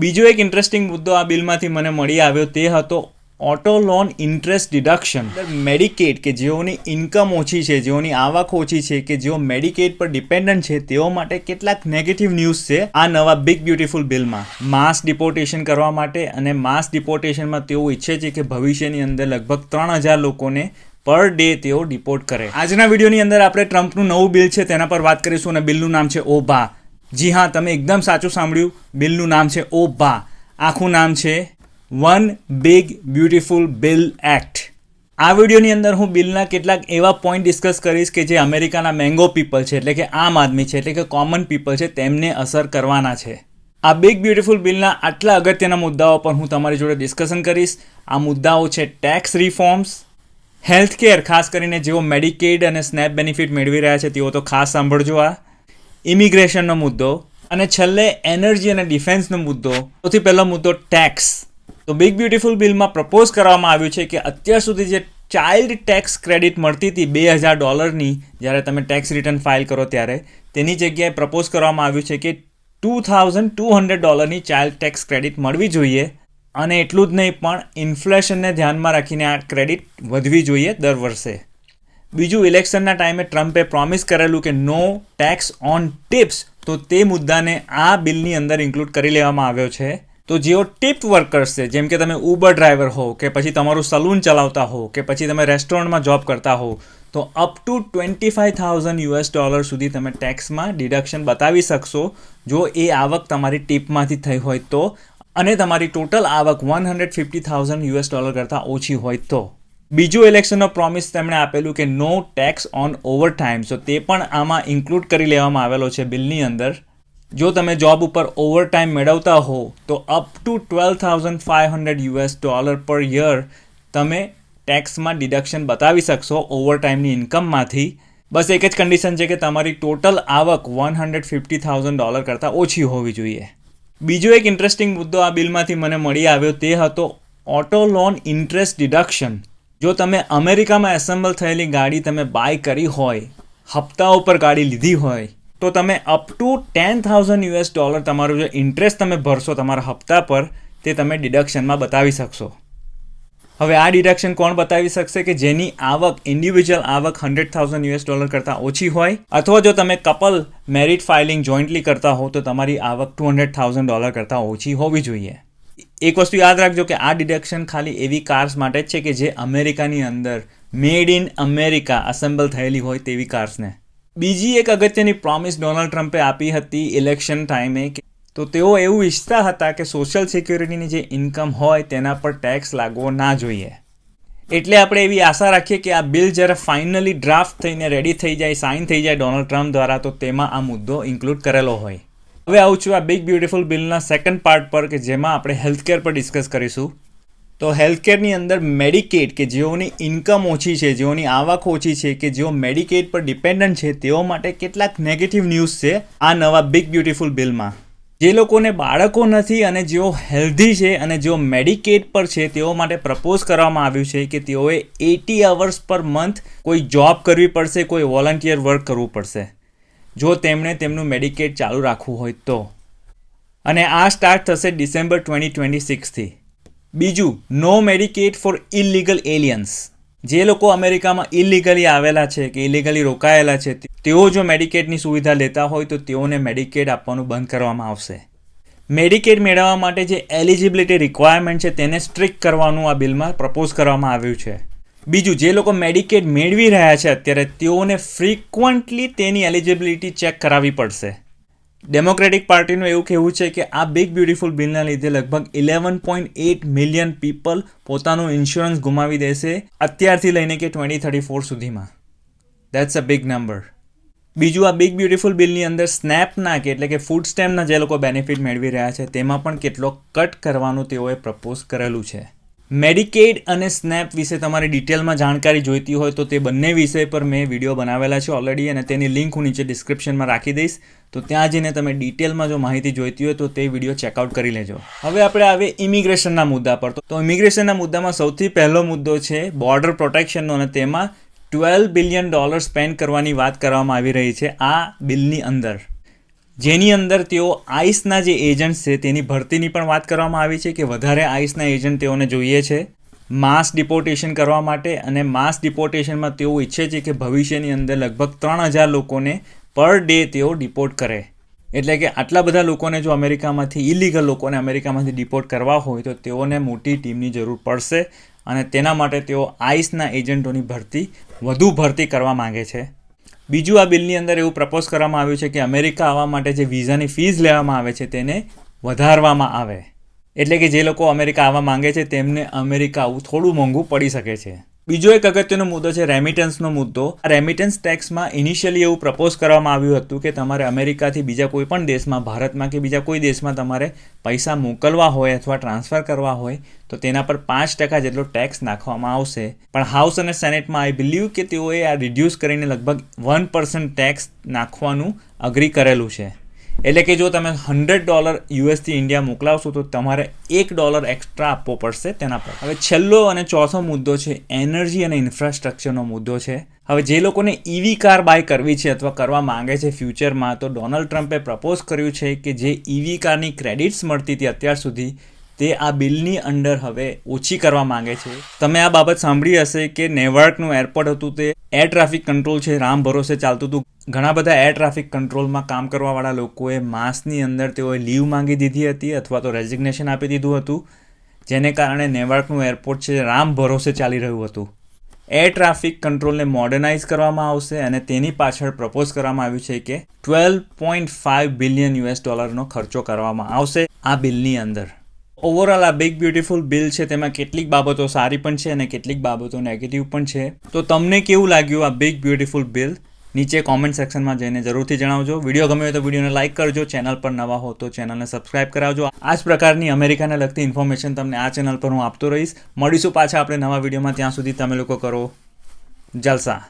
બીજો એક ઇન્ટરેસ્ટિંગ મુદ્દો આ બિલમાંથી મને મળી આવ્યો તે હતો auto loan interest deduction Medicaid કે જેઓની ઇન્કમ ઓછી છે, જેઓની આવક ઓછી છે, કે જેઓ મેડિકેટ પર ડિપેન્ડન્ટ છે, તેઓ માટે કેટલાક નેગેટિવ ન્યૂઝ છે આ નવા બિગ બ્યુટીફુલ બિલમાં માસ ડિપોર્ટેશન કરવા માટે અને માસ ડિપોર્ટેશનમાં તેઓ ઈચ્છે છે કે ભવિષ્યની અંદર લગભગ ત્રણ હજાર લોકોને પર ડે તેઓ ડિપોર્ટ કરે. આજના વિડીયોની અંદર આપણે ટ્રમ્પનું નવું બિલ છે તેના પર વાત કરીશું અને બિલનું નામ છે ઓબા જી હા, તમે એકદમ સાચું સાંભળ્યું. બિલનું નામ છે ઓબા આખું નામ છે one big beautiful bill act આ વિડીયોની અંદર હું બિલના કેટલાક એવા પોઈન્ટ ડિસ્કસ કરીશ કે જે અમેરિકાના મેંગો પીપલ છે, એટલે કે આમ આદમી છે, એટલે કે કોમન પીપલ છે, તેમને અસર કરવાના છે. આ બિગ બ્યુટીફુલ બિલના આટલા અગત્યના મુદ્દાઓ પર હું તમારી જોડે ડિસ્કશન કરીશ. આ મુદ્દાઓ છે ટેક્સ રિફોર્મ્સ હેલ્થ કેર ખાસ કરીને જેઓ મેડિકેડ અને સ્નેપ બેનિફિટ મેળવી રહ્યા છે, તેઓ તો ખાસ સાંભળજો આ. ઇમિગ્રેશનનો મુદ્દો અને છેલ્લે એનર્જી અને ડિફેન્સનો મુદ્દો. સૌથી પહેલો મુદ્દો ટેક્સ. તો બિગ બ્યુટિફુલ બિલમાં પ્રપોઝ કરવામાં આવ્યું છે કે અત્યાર સુધી જે ચાઇલ્ડ ટેક્સ ક્રેડિટ મળતી હતી બે હજાર ડોલરની, જ્યારે તમે ટેક્સ રિટર્ન ફાઇલ કરો ત્યારે, તેની જગ્યાએ પ્રપોઝ કરવામાં આવ્યું છે કે ટુ થાઉઝન્ડ ટુ હંડ્રેડ ડોલરની ચાઇલ્ડ ટેક્સ ક્રેડિટ મળવી જોઈએ. અને એટલું જ નહીં, પણ ઇન્ફ્લેશનને ધ્યાનમાં રાખીને આ ક્રેડિટ વધવી જોઈએ દર વર્ષે. બીજું ઇલેક્શનના ટાઈમે ટ્રમ્પે પ્રોમિસ કરેલું કે નો ટેક્સ ઓન ટિપ્સ તો તે મુદ્દાને આ બિલની અંદર ઇન્ક્લુડ કરી લેવામાં આવ્યો છે. તો જેઓ ટિપ વર્કર્સ છે, જેમ કે તમે ઉબર ડ્રાઈવર હો કે પછી તમારું સલૂન ચલાવતા હો કે પછી તમે રેસ્ટોરન્ટમાં જોબ કરતા હો તો up to twenty five thousand US dollar સુધી તમે ટેક્સમાં ડિડક્શન બતાવી શકશો. જો એ આવક તમારી ટિપમાંથી થઈ હોય તો, અને તમારી ટોટલ આવક one hundred fifty thousand US dollar કરતાં ઓછી હોય તો. બીજું ઇલેક્શનનો પ્રોમિસ તેમણે આપેલું કે no tax on overtime so તે પણ આમાં ઇન્ક્લુડ કરી લેવામાં આવેલો છે બિલની અંદર. જો તમે જોબ ઉપર ઓવર ટાઈમ મેળવતા હો, તો up to twelve thousand five hundred US dollar per year તમે ટેક્સમાં ડિડક્શન બતાવી શકશો ઓવર ટાઈમની ઇન્કમમાંથી બસ એક જ કન્ડિશન છે કે તમારી ટોટલ આવક one hundred fifty thousand dollar કરતાં ઓછી હોવી જોઈએ. બીજો એક ઇન્ટરેસ્ટિંગ મુદ્દો આ બિલમાંથી મને મળી આવ્યો, તે હતો ઓટો લોન ઇન્ટરેસ્ટ ડિડક્શન જો તમે અમેરિકામાં એસેમ્બલ થયેલી ગાડી તમે બાય કરી હોય, હપ્તા ઉપર ગાડી લીધી હોય, તો તમે up to ten thousand US dollar તમારું જે ઇન્ટરેસ્ટ તમે ભરશો તમારા હપ્તા પર, તે તમે ડિડક્શનમાં બતાવી શકશો. હવે આ ડિડક્શન કોણ બતાવી શકશે કે જેની આવક ઇન્ડિવિજ્યુઅલ આવક હંડ્રેડ થાઉઝન્ડ યુએસ ડોલર કરતાં ઓછી હોય, અથવા જો તમે કપલ મેરિટ ફાઇલિંગ જોઈન્ટલી કરતા હો, તો તમારી આવક ટુ હંડ્રેડ થાઉઝન્ડ ડોલર કરતાં ઓછી હોવી જોઈએ. એક વસ્તુ યાદ રાખજો કે આ ડિડક્શન ખાલી એવી કાર્સ માટે જ છે કે જે અમેરિકાની અંદર મેડ ઇન અમેરિકા અસેમ્બલ થયેલી હોય તેવી કાર્સને બીજી એક અગત્યની પ્રોમિસ ડોનાલ્ડ ટ્રમ્પે આપી હતી ઇલેક્શન ટાઈમે તો તેઓ એવું ઈચ્છતા હતા કે સોશિયલ સિક્યુરિટીની જે ઇન્કમ હોય તેના પર ટેક્સ લાગવો ના જોઈએ. એટલે આપણે એવી આશા રાખીએ કે આ બિલ જ્યારે ફાઇનલી ડ્રાફ્ટ થઈને રેડી થઈ જાય સાઇન થઈ જાય ડોનાલ્ડ ટ્રમ્પ દ્વારા, તો તેમાં આ મુદ્દો ઇન્ક્લુડ કરેલો હોય. હવે આવું છું આ બિગ બ્યુટીફુલ બિલના સેકન્ડ પાર્ટ પર કે જેમાં આપણે હેલ્થકેર પર ડિસ્કસ કરીશું. તો હેલ્થકેરની અંદર મેડિકેટ કે જેઓની ઇન્કમ ઓછી છે, જેઓની આવક ઓછી છે, કે જેઓ મેડિકેટ પર ડિપેન્ડન્ટ છે, તેઓ માટે કેટલાક નેગેટિવ ન્યૂઝ છે આ નવા બિગ બ્યુટીફુલ બિલમાં જે લોકોને બાળકો નથી અને જેઓ હેલ્ધી છે અને જેઓ મેડિકેટ પર છે, તેઓ માટે પ્રપોઝ કરવામાં આવ્યું છે કે તેઓએ એટી અવર્સ પર મંથ કોઈ જોબ કરવી પડશે, કોઈ વોલન્ટિયર વર્ક કરવું પડશે. જો તેમણે તેમનું મેડિકેટ ચાલુ રાખવું હોય તો. અને આ સ્ટાર્ટ થશે ડિસેમ્બર ટ્વેન્ટી ટ્વેન્ટી સિક્સથી બીજું no Medicaid for illegal aliens જે લોકો અમેરિકામાં ઇલીગલી આવેલા છે કે ઇલીગલી રોકાયેલા છે તેઓ જો મેડિકેટની સુવિધા લેતા હોય તો તેઓને મેડિકેટ આપવાનું બંધ કરવામાં આવશે. મેડિકેડ મેળવવા માટે જે એલિજિબિલિટી રિક્વાયરમેન્ટ છે, તેને સ્ટ્રિક્ટ કરવાનું આ બિલમાં પ્રપોઝ કરવામાં આવ્યું છે. બીજું, જે લોકો મેડિકેડ મેળવી રહ્યા છે અત્યારે, તેઓને ફ્રિકવન્ટલી તેની એલિજિબિલિટી ચેક કરાવવી પડશે. ડેમોક્રેટિક પાર્ટીનું એવું કહેવું છે કે આ બિગ બ્યુટિફુલ બિલના લીધે લગભગ eleven point eight million people પોતાનું ઇન્સ્યોરન્સ ગુમાવી દેશે અત્યારથી લઈને કે ટ્વેન્ટી થર્ટી ફોર સુધીમાં. દેટ્સ અ બિગ નંબર બીજું, આ બિગ બ્યુટિફુલ બિલની અંદર સ્નેપના કે એટલે કે ફૂડ સ્ટેમ્પના જે લોકો બેનિફિટ મેળવી રહ્યા છે, તેમાં પણ કેટલો કટ કરવાનું તેઓએ પ્રપોઝ કરેલું છે. મેડિકેડ અને સ્નેપ વિશે તમારી ડિટેલમાં જાણકારી જોઈતી હોય તો તે બંને વિષય પર મેં વીડિયો બનાવેલા છે ઓલરેડી અને તેની લિંક હું નીચે ડિસ્ક્રિપ્શનમાં રાખી દઈશ. તો ત્યાં જઈને તમે ડિટેલમાં જો માહિતી જોઈતી હોય તો તે વીડિયો ચેકઆઉટ કરી લેજો. હવે આપણે આવે ઇમિગ્રેશનના મુદ્દા પર. તો ઇમિગ્રેશનના મુદ્દામાં સૌથી પહેલો મુદ્દો છે બોર્ડર પ્રોટેક્શનનો અને તેમાં ટ્વેલ્વ બિલિયન ડોલર સ્પેન્ડ કરવાની વાત કરવામાં આવી રહી છે આ બિલની અંદર. જેની અંદર તેઓ આઈસના જે એજન્ટ્સ છે, તેની ભરતીની પણ વાત કરવામાં આવી છે કે વધારે આઈસના એજન્ટ તેઓને જોઈએ છે. માસ ડિપોર્ટેશન કરવા માટે અને માસ ડિપોર્ટેશનમાં તેઓ ઈચ્છે છે કે ભવિષ્યની અંદર લગભગ ત્રણ હજાર લોકોને પર ડે તેઓ ડિપોર્ટ કરે. એટલે કે આટલા બધા લોકોને જો અમેરિકામાંથી ઇલીગલ લોકોને અમેરિકામાંથી ડિપોર્ટ કરવા હોય તો તેઓને મોટી ટીમની જરૂર પડશે અને તેના માટે તેઓ આઈસના એજન્ટોની ભરતી, વધુ ભરતી કરવા માંગે છે. બીજું આ બિલની અંદર એવું પ્રપોઝ કરવામાં આવ્યું છે કે અમેરિકા આવવા માટે જે વિઝાની ફીસ લેવામાં આવે છે તેને વધારવામાં આવે. એટલે કે જે લોકો અમેરિકા આવવા માંગે છે તેમને અમેરિકા આવવું થોડું મોંઘું પડી શકે છે. બીજો એક અગત્યનો મુદ્દો છે રેમિટન્સનો મુદ્દો. રેમિટન્સ ટેક્સમાં ઇનિશિયલી એવું પ્રપોઝ કરવામાં આવ્યું હતું કે તમારે અમેરિકાથી બીજા કોઈ પણ દેશમાં, ભારતમાં કે બીજા કોઈ દેશમાં તમારે પૈસા મોકલવા હોય અથવા ટ્રાન્સફર કરવા હોય, તો તેના પર પાંચ ટકા જેટલો ટેક્સ નાખવામાં આવશે. પણ હાઉસ અને સેનેટમાં આઈ બિલીવ કે તેઓએ આ રિડ્યુસ કરીને લગભગ વન પર્સન્ટ ટેક્સ નાખવાનું અગ્રી કરેલું છે. એટલે કે જો તમે હંડ્રેડ ડોલર યુએસથી ઇન્ડિયા મોકલાવશો તો તમારે એક ડોલર એક્સ્ટ્રા આપવો પડશે તેના પર. હવે છેલ્લો અને ચોથો મુદ્દો છે એનર્જી અને ઇન્ફ્રાસ્ટ્રક્ચરનો મુદ્દો છે. હવે જે લોકોને ઈવી કાર બાય કરવી છે અથવા કરવા માંગે છે ફ્યુચરમાં તો ડોનાલ્ડ ટ્રમ્પે પ્રપોઝ કર્યું છે કે જે ઇવી કારની ક્રેડિટ્સ મળતી હતી અત્યાર સુધી, તે આ બિલની અંડર હવે ઓછી કરવા માંગે છે. તમે આ બાબત સાંભળી હશે કે નેવાર્કનું એરપોર્ટ હતું તે એર ટ્રાફિક કંટ્રોલ છે, રામ ભરોસે ચાલતું હતું. ઘણા બધા એર ટ્રાફિક કંટ્રોલમાં કામ કરવાવાળા લોકોએ માસની અંદર તેઓએ લીવ માંગી દીધી હતી અથવા તો રેઝિગ્નેશન આપી દીધું હતું, જેને કારણે નેવાર્કનું એરપોર્ટ છે, રામ ભરોસે ચાલી રહ્યું હતું. એર ટ્રાફિક કંટ્રોલને મોડર્નાઇઝ કરવામાં આવશે અને તેની પાછળ પ્રપોઝ કરવામાં આવ્યું છે કે twelve point five billion US ડોલરનો ખર્ચો કરવામાં આવશે આ બિલની અંદર. ઓવરઓલ આ બિગ બ્યુટિફુલ બિલ છે, તેમાં કેટલીક બાબતો સારી પણ છે અને કેટલીક બાબતો નેગેટિવ પણ છે. તો તમને કેવું લાગ્યું આ બિગ બ્યુટિફુલ બિલ નીચે કોમેન્ટ સેક્શનમાં જઈને જરૂરથી જણાવજો. વીડિયો ગમ્યો હોય તો વિડીયોને લાઇક કરજો. ચેનલ પર નવા હો તો ચેનલને સબસ્ક્રાઇબ કરાવજો. આ જ પ્રકારની અમેરિકાને લગતી ઇન્ફોર્મેશન તમને આ ચેનલ પર હું આપતો રહીશ. મળીશું પાછા આપણે નવા વિડીયોમાં ત્યાં સુધી તમે લોકો કરો જલસા.